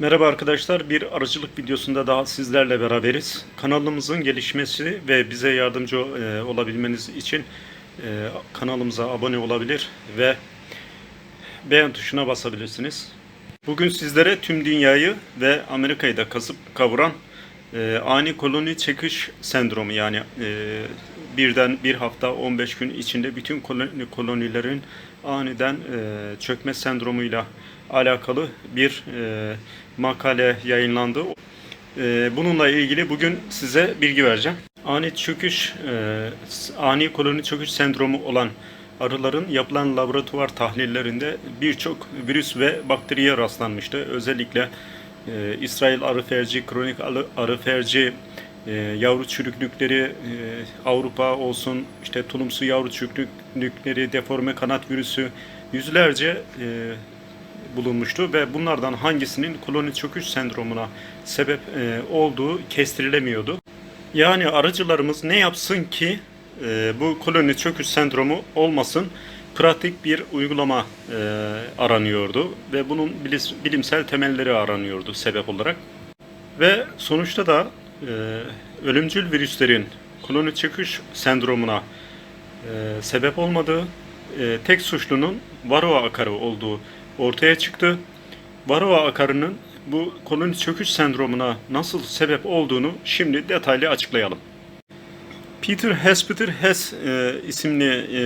Merhaba arkadaşlar, bir arıcılık videosunda daha sizlerle beraberiz. Kanalımızın gelişmesi ve bize yardımcı e, olabilmeniz için e, kanalımıza abone olabilir ve beğen tuşuna basabilirsiniz. Bugün sizlere tüm dünyayı ve Amerika'yı da kasıp kavuran e, ani koloni çekiş sendromu yani birden bir hafta 15 gün içinde bütün koloni, kolonilerin aniden çökme sendromuyla alakalı bir e, makale yayınlandı. E, bununla ilgili bugün size bilgi vereceğim. Ani çöküş, e, ani koloni çöküş sendromu olan arıların yapılan laboratuvar tahlillerinde birçok virüs ve bakteriye rastlanmıştı. Özellikle e, İsrail arı ferci, kronik arı, ferci, e, yavru çürüklükleri, Avrupa olsun, işte tulumsu yavru çürüklükleri, deforme kanat virüsü yüzlerce bulunmuştu ve bunlardan hangisinin koloni çöküş sendromuna sebep e, olduğu kestirilemiyordu. Yani arıcılarımız ne yapsın ki e, bu koloni çöküş sendromu olmasın? Pratik bir uygulama e, aranıyordu ve bunun bilimsel temelleri aranıyordu sebep olarak. Ve sonuçta da e, ölümcül virüslerin koloni çöküş sendromuna e, sebep olmadığı, e, tek suçlunun varroa akarı olduğu ortaya çıktı. Varroa akarının bu koloni çöküş sendromuna nasıl sebep olduğunu şimdi detaylı açıklayalım. Peter Hess, Peter Hess e, isimli e,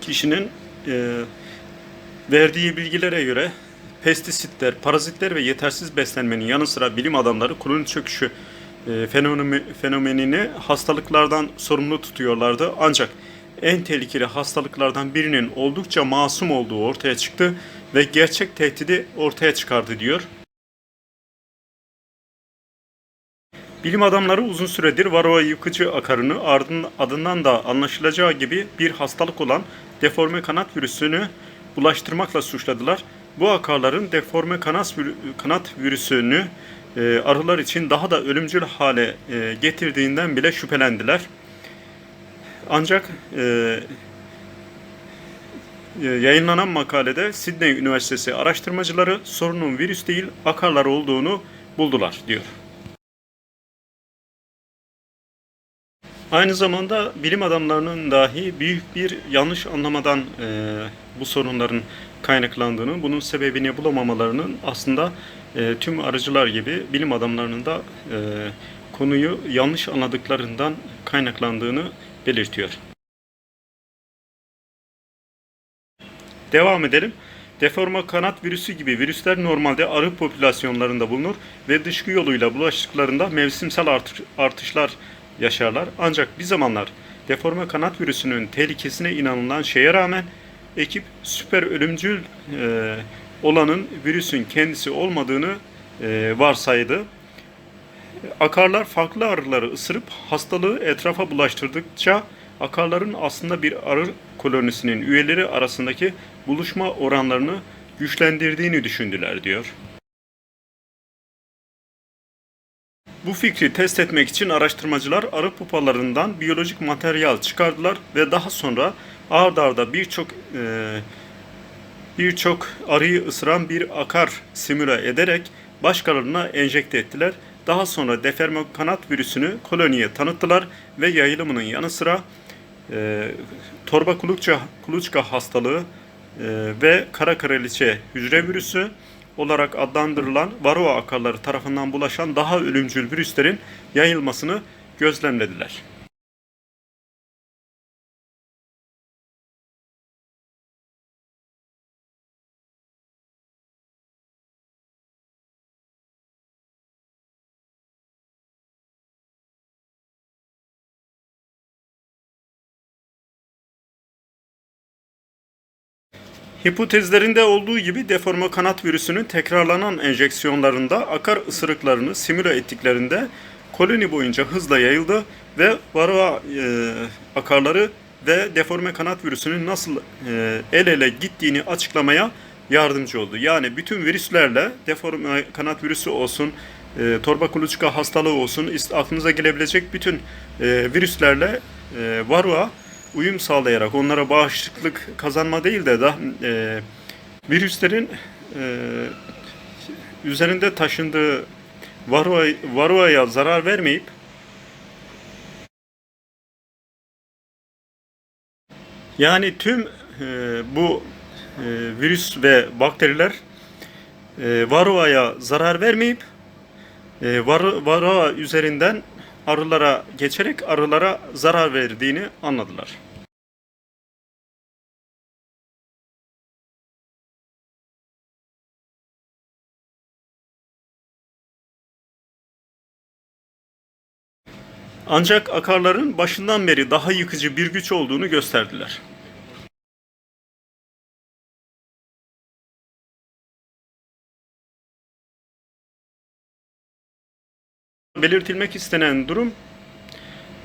kişinin e, verdiği bilgilere göre pestisitler, parazitler ve yetersiz beslenmenin yanı sıra bilim adamları koloni çöküşü e, fenomeni- fenomenini hastalıklardan sorumlu tutuyorlardı. Ancak en tehlikeli hastalıklardan birinin oldukça masum olduğu ortaya çıktı ve gerçek tehdidi ortaya çıkardı diyor. Bilim adamları uzun süredir varroa yıkıcı akarını adından da anlaşılacağı gibi bir hastalık olan deforme kanat virüsünü bulaştırmakla suçladılar. Bu akarların deforme virü- kanat virüsünü e, arılar için daha da ölümcül hale e, getirdiğinden bile şüphelendiler. Ancak e, e, yayınlanan makalede Sydney Üniversitesi araştırmacıları sorunun virüs değil akarlar olduğunu buldular diyor. Aynı zamanda bilim adamlarının dahi büyük bir yanlış anlamadan e, bu sorunların kaynaklandığını, bunun sebebini bulamamalarının aslında e, tüm arıcılar gibi bilim adamlarının da e, konuyu yanlış anladıklarından kaynaklandığını belirtiyor. Devam edelim. Deforma kanat virüsü gibi virüsler normalde arı popülasyonlarında bulunur ve dışkı yoluyla bulaştıklarında mevsimsel artış- artışlar yaşarlar. Ancak bir zamanlar deforme kanat virüsünün tehlikesine inanılan şeye rağmen ekip süper ölümcül e, olanın virüsün kendisi olmadığını e, varsaydı. Akarlar farklı arıları ısırıp hastalığı etrafa bulaştırdıkça akarların aslında bir arı kolonisinin üyeleri arasındaki buluşma oranlarını güçlendirdiğini düşündüler diyor. Bu fikri test etmek için araştırmacılar arı pupalarından biyolojik materyal çıkardılar ve daha sonra ard arda birçok e, birçok arıyı ısıran bir akar simüle ederek başkalarına enjekte ettiler. Daha sonra deferme kanat virüsünü koloniye tanıttılar ve yayılımının yanı sıra e, torba kuluçka, kuluçka hastalığı e, ve kara kraliçe hücre virüsü olarak adlandırılan varroa akarları tarafından bulaşan daha ölümcül virüslerin yayılmasını gözlemlediler. Hipotezlerinde olduğu gibi deforme kanat virüsünün tekrarlanan enjeksiyonlarında akar ısırıklarını simüle ettiklerinde koloni boyunca hızla yayıldı ve varroa e, akarları ve deforme kanat virüsünün nasıl e, el ele gittiğini açıklamaya yardımcı oldu. Yani bütün virüslerle deforme kanat virüsü olsun, e, torba kuluçka hastalığı olsun, aklınıza gelebilecek bütün e, virüslerle e, varroa uyum sağlayarak onlara bağışıklık kazanma değil de da e, virüslerin e, üzerinde taşındığı varroa, varroaya zarar vermeyip yani tüm e, bu e, virüs ve bakteriler e, varroaya zarar vermeyip e, var, varroa üzerinden arılara geçerek arılara zarar verdiğini anladılar. Ancak akarların başından beri daha yıkıcı bir güç olduğunu gösterdiler. Belirtilmek istenen durum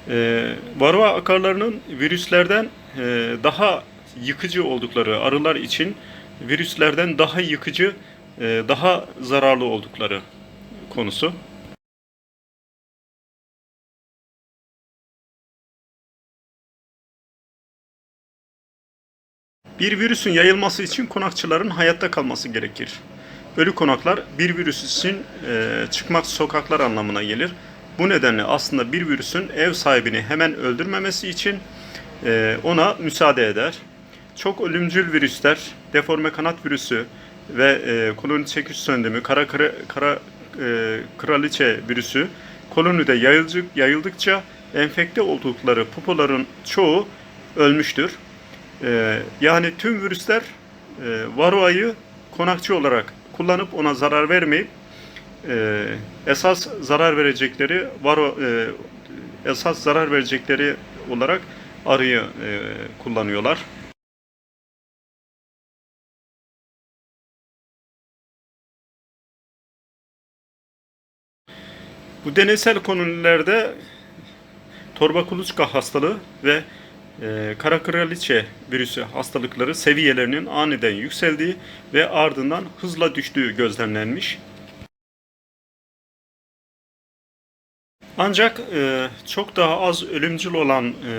e, varroa akarlarının virüslerden e, daha yıkıcı oldukları, arılar için virüslerden daha yıkıcı, e, daha zararlı oldukları konusu. Bir virüsün yayılması için konakçıların hayatta kalması gerekir. Ölü konaklar bir virüs için e, çıkmak sokaklar anlamına gelir. Bu nedenle aslında bir virüsün ev sahibini hemen öldürmemesi için e, ona müsaade eder. Çok ölümcül virüsler, deforme kanat virüsü ve e, koloni çekiş söndümü, kara, kara, kara e, kraliçe virüsü kolonide yayılcı, yayıldıkça enfekte oldukları pupoların çoğu ölmüştür. Ee, yani tüm virüsler e, varroayı konakçı olarak kullanıp ona zarar vermeyip e, esas zarar verecekleri varo e, esas zarar verecekleri olarak arıyı e, kullanıyorlar. Bu deneysel konularda torba kuluçka hastalığı ve e, kara kraliçe virüsü hastalıkları seviyelerinin aniden yükseldiği ve ardından hızla düştüğü gözlemlenmiş. Ancak e, çok daha az ölümcül olan e,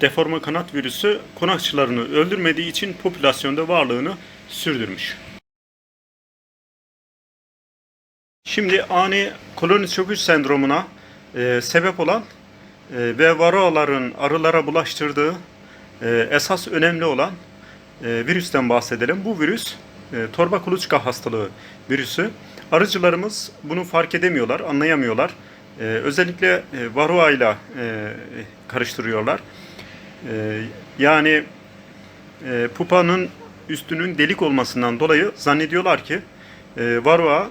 deforma kanat virüsü konakçılarını öldürmediği için popülasyonda varlığını sürdürmüş. Şimdi ani koloni çöküş sendromuna e, sebep olan ve varroaların arılara bulaştırdığı e, esas önemli olan e, virüsten bahsedelim. Bu virüs e, torba kuluçka hastalığı virüsü. Arıcılarımız bunu fark edemiyorlar, anlayamıyorlar. Özellikle varroa ile karıştırıyorlar. Yani pupanın üstünün delik olmasından dolayı zannediyorlar ki varroa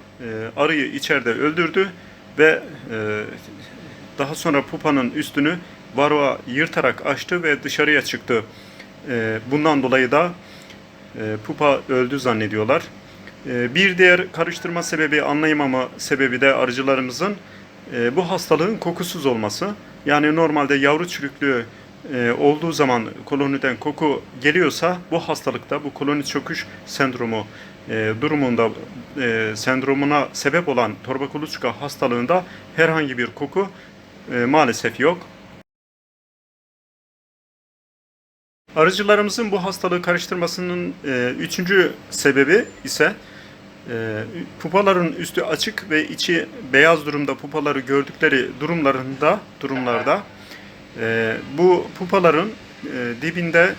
arıyı içeride öldürdü ve daha sonra pupanın üstünü varroa yırtarak açtı ve dışarıya çıktı. E, bundan dolayı da e, pupa öldü zannediyorlar. E, bir diğer karıştırma sebebi, anlayamama sebebi de arıcılarımızın e, bu hastalığın kokusuz olması. Yani normalde yavru çürüklüğü e, olduğu zaman koloniden koku geliyorsa bu hastalıkta, bu koloni çöküş sendromu durumunda sendromuna sebep olan torba kuluçka hastalığında herhangi bir koku e, maalesef yok. Arıcılarımızın bu hastalığı karıştırmasının e, üçüncü sebebi ise e, pupaların üstü açık ve içi beyaz durumda pupaları gördükleri durumlarında durumlarda e, bu pupaların e, dibinde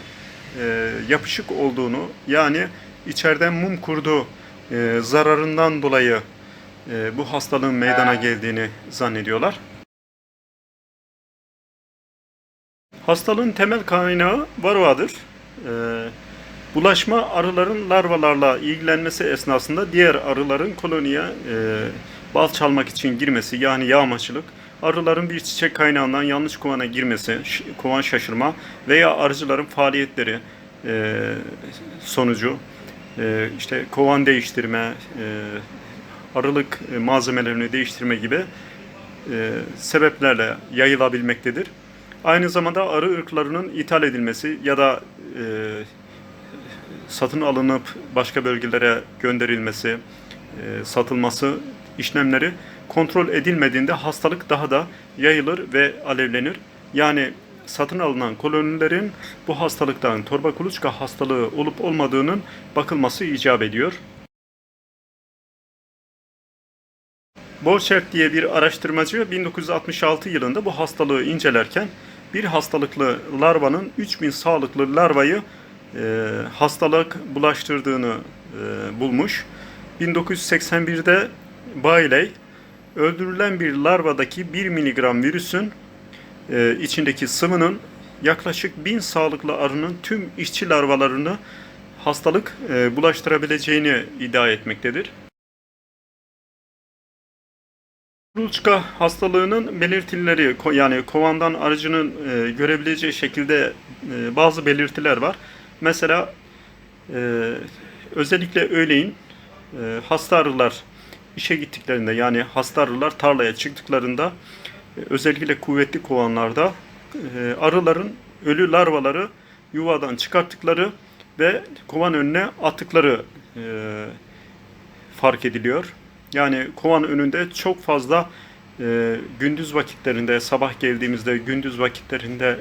e, yapışık olduğunu yani içeriden mum kurdu e, zararından dolayı e, bu hastalığın meydana geldiğini zannediyorlar. Hastalığın temel kaynağı varroadır. Ee, bulaşma arıların larvalarla ilgilenmesi esnasında diğer arıların koloniye e, bal çalmak için girmesi yani yağmacılık, arıların bir çiçek kaynağından yanlış kovana girmesi, kovan şaşırma veya arıcıların faaliyetleri e, sonucu e, işte kovan değiştirme, e, arılık malzemelerini değiştirme gibi e, sebeplerle yayılabilmektedir. Aynı zamanda arı ırklarının ithal edilmesi ya da e, satın alınıp başka bölgelere gönderilmesi, e, satılması işlemleri kontrol edilmediğinde hastalık daha da yayılır ve alevlenir. Yani satın alınan kolonilerin bu hastalıktan torba kuluçka hastalığı olup olmadığının bakılması icap ediyor. Borchert diye bir araştırmacı 1966 yılında bu hastalığı incelerken bir hastalıklı larvanın 3000 sağlıklı larvayı e, hastalık bulaştırdığını e, bulmuş. 1981'de Bailey öldürülen bir larvadaki 1 miligram virüsün e, içindeki sıvının yaklaşık 1000 sağlıklı arının tüm işçi larvalarını hastalık e, bulaştırabileceğini iddia etmektedir. Kuluçka hastalığının belirtileri yani kovandan arıcının e, görebileceği şekilde e, bazı belirtiler var. Mesela e, özellikle öğleyin e, hasta arılar işe gittiklerinde yani hasta arılar tarlaya çıktıklarında e, özellikle kuvvetli kovanlarda e, arıların ölü larvaları yuvadan çıkarttıkları ve kovan önüne attıkları e, fark ediliyor. Yani kovan önünde çok fazla e, gündüz vakitlerinde, sabah geldiğimizde gündüz vakitlerinde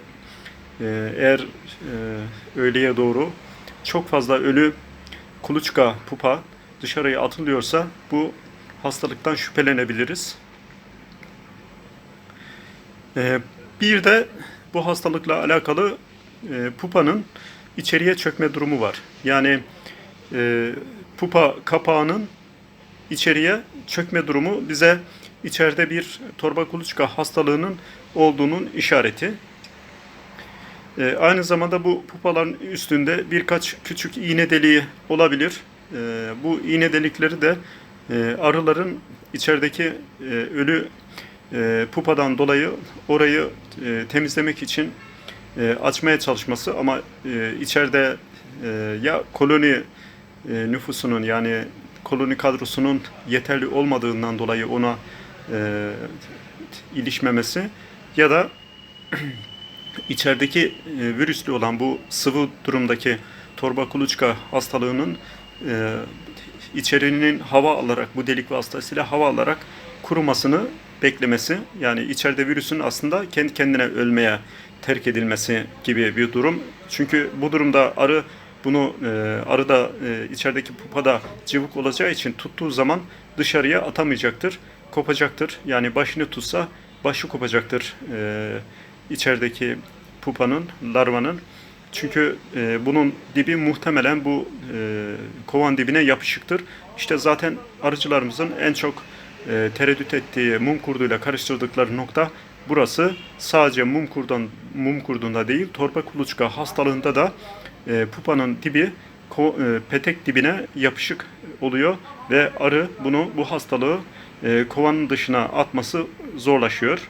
e, eğer e, öğleye doğru çok fazla ölü kuluçka, pupa dışarıya atılıyorsa bu hastalıktan şüphelenebiliriz. E, bir de bu hastalıkla alakalı e, pupanın içeriye çökme durumu var. Yani e, pupa kapağının içeriye çökme durumu bize içeride bir torba kuluçka hastalığının olduğunun işareti. E, aynı zamanda bu pupaların üstünde birkaç küçük iğne deliği olabilir. E, bu iğne delikleri de e, arıların içerideki e, ölü e, pupadan dolayı orayı e, temizlemek için e, açmaya çalışması ama e, içeride e, ya koloni e, nüfusunun yani koloni kadrosunun yeterli olmadığından dolayı ona e, ilişmemesi ya da içerideki e, virüslü olan bu sıvı durumdaki torba kuluçka hastalığının e, içerinin hava alarak bu delik vasıtasıyla hava alarak kurumasını beklemesi yani içeride virüsün aslında kendi kendine ölmeye terk edilmesi gibi bir durum. Çünkü bu durumda arı bunu e, arı da e, içerideki pupada cıvık olacağı için tuttuğu zaman dışarıya atamayacaktır. Kopacaktır. Yani başını tutsa başı kopacaktır e, içerideki pupanın, larvanın. Çünkü e, bunun dibi muhtemelen bu e, kovan dibine yapışıktır. İşte zaten arıcılarımızın en çok e, tereddüt ettiği mum kurduyla karıştırdıkları nokta burası. Sadece mum kurdan mum kurdunda değil, torba kuluçka hastalığında da e, pupanın dibi ko- e, petek dibine yapışık oluyor ve arı bunu bu hastalığı e, kovanın dışına atması zorlaşıyor.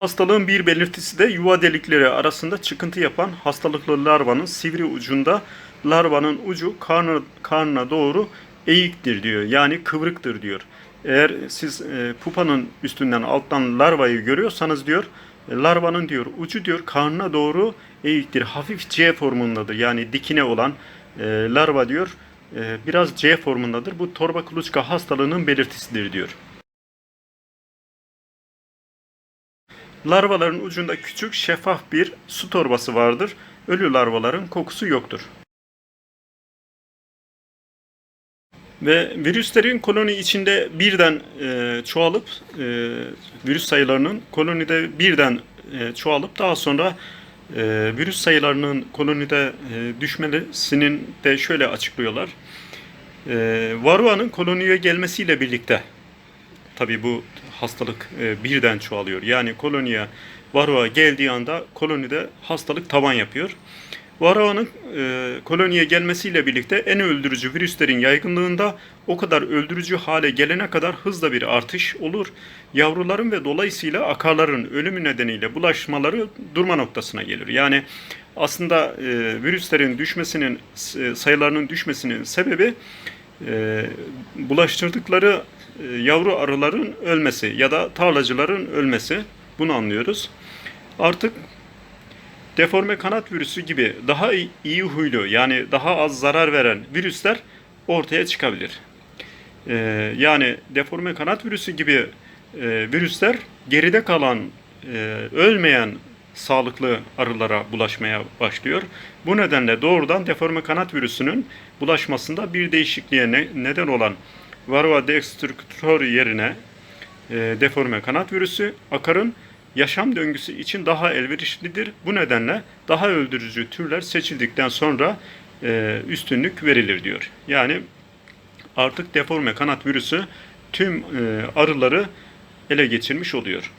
Hastalığın bir belirtisi de yuva delikleri arasında çıkıntı yapan hastalıklı larvanın sivri ucunda larvanın ucu karnı, karnına doğru eğiktir diyor. Yani kıvrıktır diyor. Eğer siz e, pupanın üstünden alttan larvayı görüyorsanız diyor e, larvanın diyor ucu diyor karnına doğru eğiktir. Hafif C formundadır. Yani dikine olan e, larva diyor e, biraz C formundadır. Bu torba kuluçka hastalığının belirtisidir diyor. Larvaların ucunda küçük şeffaf bir su torbası vardır. Ölü larvaların kokusu yoktur. Ve virüslerin koloni içinde birden e, çoğalıp e, virüs sayılarının kolonide birden e, çoğalıp daha sonra e, virüs sayılarının kolonide e, düşmesinin de şöyle açıklıyorlar. E, varroa'nın koloniye gelmesiyle birlikte tabii bu hastalık e, birden çoğalıyor. Yani koloniye varroa geldiği anda kolonide hastalık tavan yapıyor. Varroa'nın e, koloniye gelmesiyle birlikte en öldürücü virüslerin yaygınlığında o kadar öldürücü hale gelene kadar hızla bir artış olur. Yavruların ve dolayısıyla akarların ölümü nedeniyle bulaşmaları durma noktasına gelir. Yani aslında e, virüslerin düşmesinin e, sayılarının düşmesinin sebebi e, bulaştırdıkları e, yavru arıların ölmesi ya da tarlacıların ölmesi. Bunu anlıyoruz. Artık deforme kanat virüsü gibi daha iyi, huylu yani daha az zarar veren virüsler ortaya çıkabilir. Ee, yani deforme kanat virüsü gibi e, virüsler geride kalan e, ölmeyen sağlıklı arılara bulaşmaya başlıyor. Bu nedenle doğrudan deforme kanat virüsünün bulaşmasında bir değişikliğe ne- neden olan Varroa destructor yerine e, deforme kanat virüsü akarın yaşam döngüsü için daha elverişlidir. Bu nedenle daha öldürücü türler seçildikten sonra e, üstünlük verilir diyor. Yani artık deforme kanat virüsü tüm e, arıları ele geçirmiş oluyor.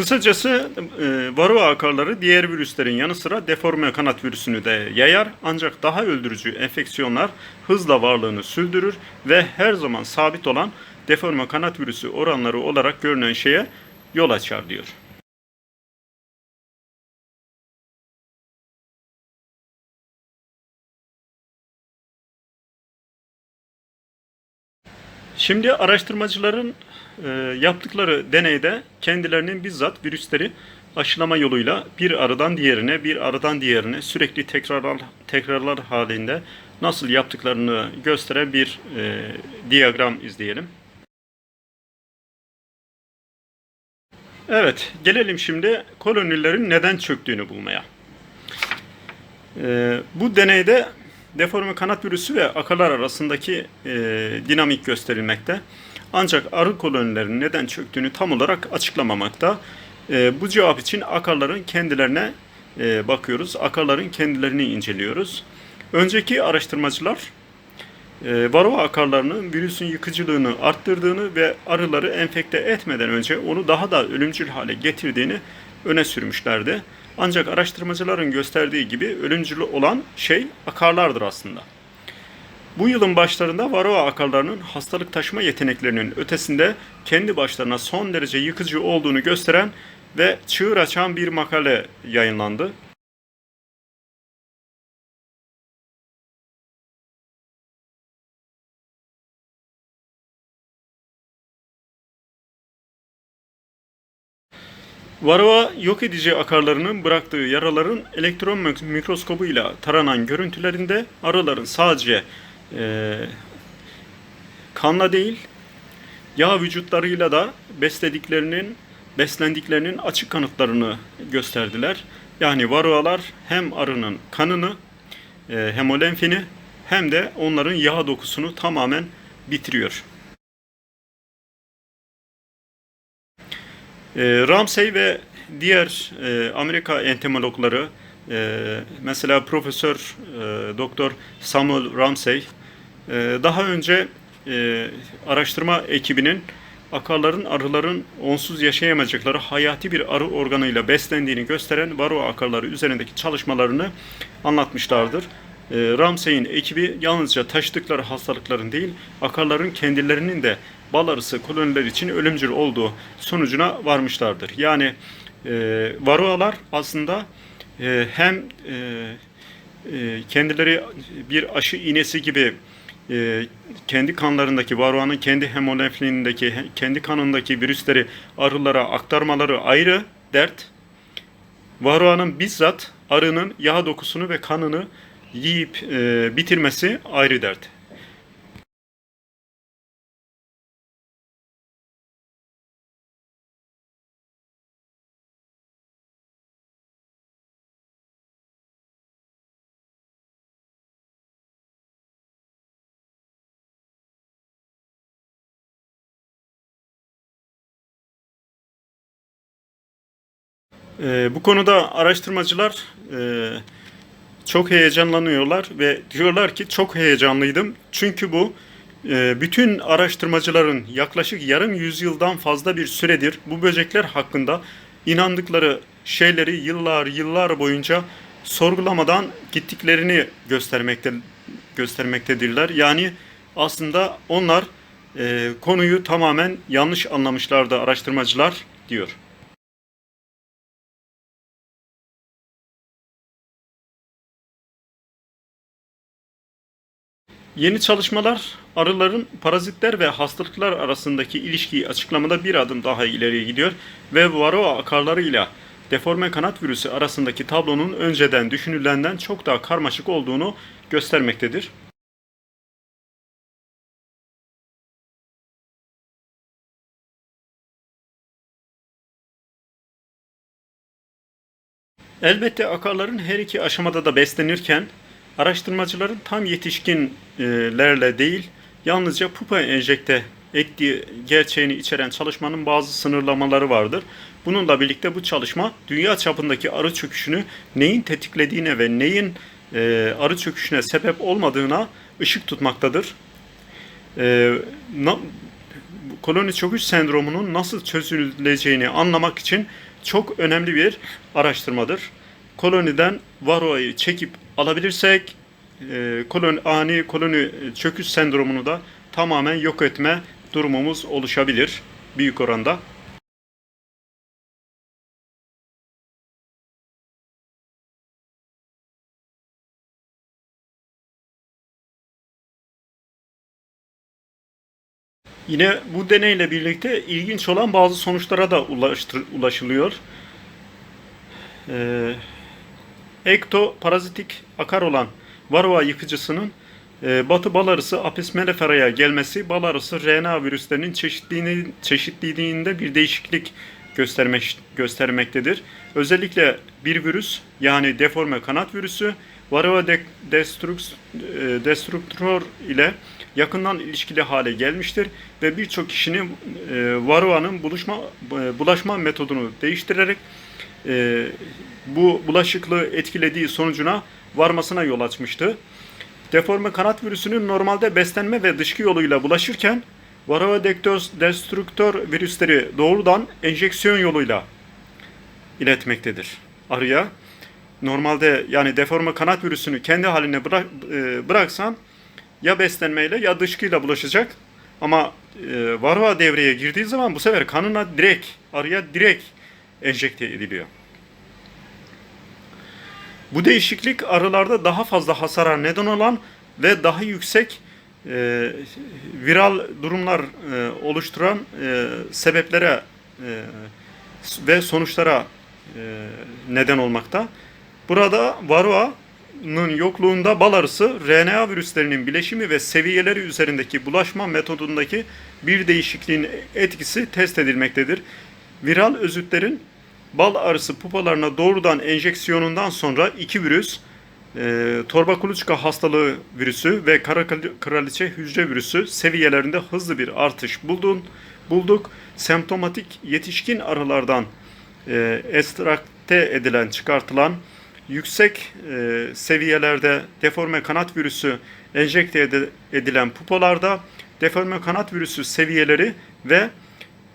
Kısacası e, varroa akarları diğer virüslerin yanı sıra deforme kanat virüsünü de yayar ancak daha öldürücü enfeksiyonlar hızla varlığını sürdürür ve her zaman sabit olan deforme kanat virüsü oranları olarak görünen şeye yol açar diyor. Şimdi araştırmacıların e, yaptıkları deneyde kendilerinin bizzat virüsleri aşılama yoluyla bir arıdan diğerine, bir arıdan diğerine sürekli tekrarlar, tekrarlar halinde nasıl yaptıklarını gösteren bir e, diyagram izleyelim. Evet, gelelim şimdi kolonilerin neden çöktüğünü bulmaya. E, bu deneyde deforme kanat virüsü ve akalar arasındaki e, dinamik gösterilmekte. Ancak arı kolonilerinin neden çöktüğünü tam olarak açıklamamakta. E, bu cevap için akarların kendilerine e, bakıyoruz. Akarların kendilerini inceliyoruz. Önceki araştırmacılar e, varroa akarlarının virüsün yıkıcılığını arttırdığını ve arıları enfekte etmeden önce onu daha da ölümcül hale getirdiğini öne sürmüşlerdi. Ancak araştırmacıların gösterdiği gibi ölümcül olan şey akarlardır aslında. Bu yılın başlarında varroa akarlarının hastalık taşıma yeteneklerinin ötesinde kendi başlarına son derece yıkıcı olduğunu gösteren ve çığır açan bir makale yayınlandı. Varroa yok edici akarlarının bıraktığı yaraların elektron mikroskobuyla taranan görüntülerinde arıların sadece e, kanla değil yağ vücutlarıyla da beslediklerinin beslendiklerinin açık kanıtlarını gösterdiler. Yani varroalar hem arının kanını, e, hemolenfini hem de onların yağ dokusunu tamamen bitiriyor. Ramsey ve diğer e, Amerika entomologları e, mesela Profesör e, Doktor Samuel Ramsey daha önce araştırma ekibinin akarların arıların onsuz yaşayamayacakları hayati bir arı organıyla beslendiğini gösteren varroa akarları üzerindeki çalışmalarını anlatmışlardır. Ramsey'in ekibi yalnızca taşıdıkları hastalıkların değil, akarların kendilerinin de bal arısı koloniler için ölümcül olduğu sonucuna varmışlardır. Yani e, varroalar aslında e, hem e, e, kendileri bir aşı iğnesi gibi e, kendi kanlarındaki varroanın kendi hemolenflinindeki kendi kanındaki virüsleri arılara aktarmaları ayrı dert. Varroanın bizzat arının yağ dokusunu ve kanını yiyip e, bitirmesi ayrı dert. E, bu konuda araştırmacılar e, çok heyecanlanıyorlar ve diyorlar ki çok heyecanlıydım. Çünkü bu e, bütün araştırmacıların yaklaşık yarım yüzyıldan fazla bir süredir bu böcekler hakkında inandıkları şeyleri yıllar yıllar boyunca sorgulamadan gittiklerini göstermekte göstermektedirler. Yani aslında onlar e, konuyu tamamen yanlış anlamışlardı araştırmacılar diyor. Yeni çalışmalar arıların parazitler ve hastalıklar arasındaki ilişkiyi açıklamada bir adım daha ileriye gidiyor ve varroa akarlarıyla deforme kanat virüsü arasındaki tablonun önceden düşünülenden çok daha karmaşık olduğunu göstermektedir. Elbette akarların her iki aşamada da beslenirken araştırmacıların tam yetişkinlerle değil yalnızca pupa enjekte ettiği gerçeğini içeren çalışmanın bazı sınırlamaları vardır. Bununla birlikte bu çalışma dünya çapındaki arı çöküşünü neyin tetiklediğine ve neyin e, arı çöküşüne sebep olmadığına ışık tutmaktadır. E, na, koloni çöküş sendromunun nasıl çözüleceğini anlamak için çok önemli bir araştırmadır. Koloniden varoayı çekip alabilirsek e, koloni, ani koloni çöküş sendromunu da tamamen yok etme durumumuz oluşabilir büyük oranda. Yine bu deneyle birlikte ilginç olan bazı sonuçlara da ulaştır, ulaşılıyor. Ee, ektoparazitik akar olan varroa yıkıcısının e, batı bal arısı Apis mellifera'ya gelmesi bal arısı RNA virüslerinin çeşitliliğinde bir değişiklik göstermek, göstermektedir. Özellikle bir virüs yani deforme kanat virüsü varroa de, e, destructor ile yakından ilişkili hale gelmiştir ve birçok kişinin e, varroa'nın buluşma e, bulaşma metodunu değiştirerek e, bu bulaşıklığı etkilediği sonucuna varmasına yol açmıştı. Deforme kanat virüsünün normalde beslenme ve dışkı yoluyla bulaşırken varroa destruktör virüsleri doğrudan enjeksiyon yoluyla iletmektedir arıya. Normalde yani deforme kanat virüsünü kendi haline bırak, e, bıraksan ya beslenmeyle ya dışkıyla bulaşacak. Ama e, varroa devreye girdiği zaman bu sefer kanına direkt, arıya direkt enjekte ediliyor. Bu değişiklik arılarda daha fazla hasara neden olan ve daha yüksek e, viral durumlar e, oluşturan e, sebeplere e, ve sonuçlara e, neden olmakta. Burada varroa'nın yokluğunda bal arısı RNA virüslerinin bileşimi ve seviyeleri üzerindeki bulaşma metodundaki bir değişikliğin etkisi test edilmektedir. Viral özütlerin bal arısı pupalarına doğrudan enjeksiyonundan sonra iki virüs, e, torba kuluçka hastalığı virüsü ve kara kraliçe hücre virüsü seviyelerinde hızlı bir artış buldun, bulduk. Semptomatik yetişkin arılardan e, ekstrakte edilen, çıkartılan yüksek e, seviyelerde deforme kanat virüsü enjekte edilen pupalarda deforme kanat virüsü seviyeleri ve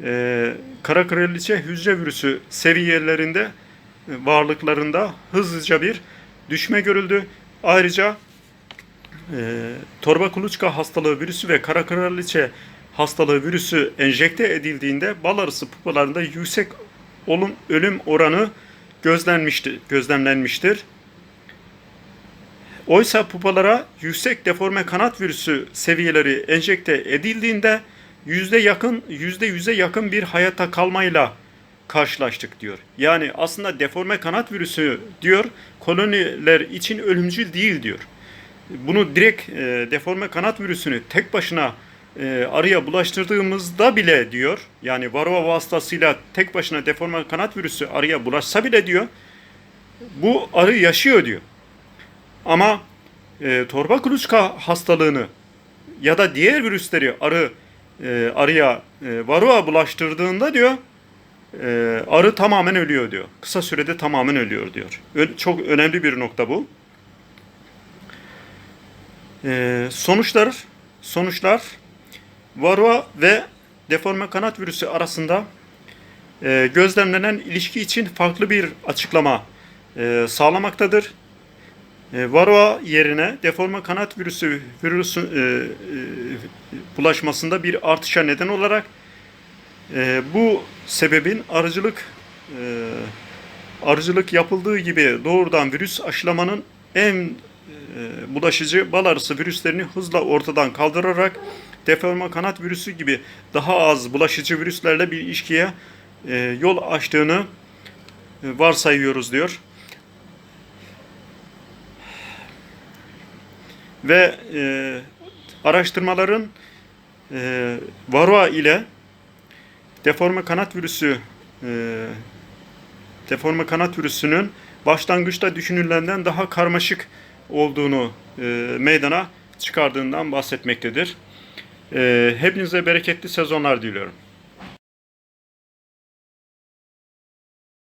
e, kara kraliçe hücre virüsü seviyelerinde e, varlıklarında hızlıca bir düşme görüldü. Ayrıca e, torba kuluçka hastalığı virüsü ve kara kraliçe hastalığı virüsü enjekte edildiğinde bal arısı pupalarında yüksek olum ölüm oranı gözlenmiştir, gözlemlenmiştir. Oysa pupalara yüksek deforme kanat virüsü seviyeleri enjekte edildiğinde yüzde yakın, yüzde yüze yakın bir hayata kalmayla karşılaştık diyor. Yani aslında deforme kanat virüsü diyor koloniler için ölümcül değil diyor. Bunu direkt e, deforme kanat virüsünü tek başına e, arıya bulaştırdığımızda bile diyor yani varroa vasıtasıyla tek başına deforme kanat virüsü arıya bulaşsa bile diyor bu arı yaşıyor diyor. Ama e, torba kuluçka hastalığını ya da diğer virüsleri arı e, arıya e, varroa bulaştırdığında diyor e, arı tamamen ölüyor diyor. Kısa sürede tamamen ölüyor diyor. Ö çok önemli bir nokta bu. E, sonuçlar sonuçlar varroa ve deforme kanat virüsü arasında e, gözlemlenen ilişki için farklı bir açıklama e, sağlamaktadır. E, varroa yerine deforme kanat virüsü virüsü e, e, bulaşmasında bir artışa neden olarak e, bu sebebin arıcılık e, arıcılık yapıldığı gibi doğrudan virüs aşılamanın en e, bulaşıcı bal arısı virüslerini hızla ortadan kaldırarak deforma kanat virüsü gibi daha az bulaşıcı virüslerle bir ilişkiye e, yol açtığını varsayıyoruz diyor. Ve e, araştırmaların e, varroa ile deforme kanat virüsü e, deforme kanat virüsünün başlangıçta düşünülenden daha karmaşık olduğunu e, meydana çıkardığından bahsetmektedir. E, hepinize bereketli sezonlar diliyorum.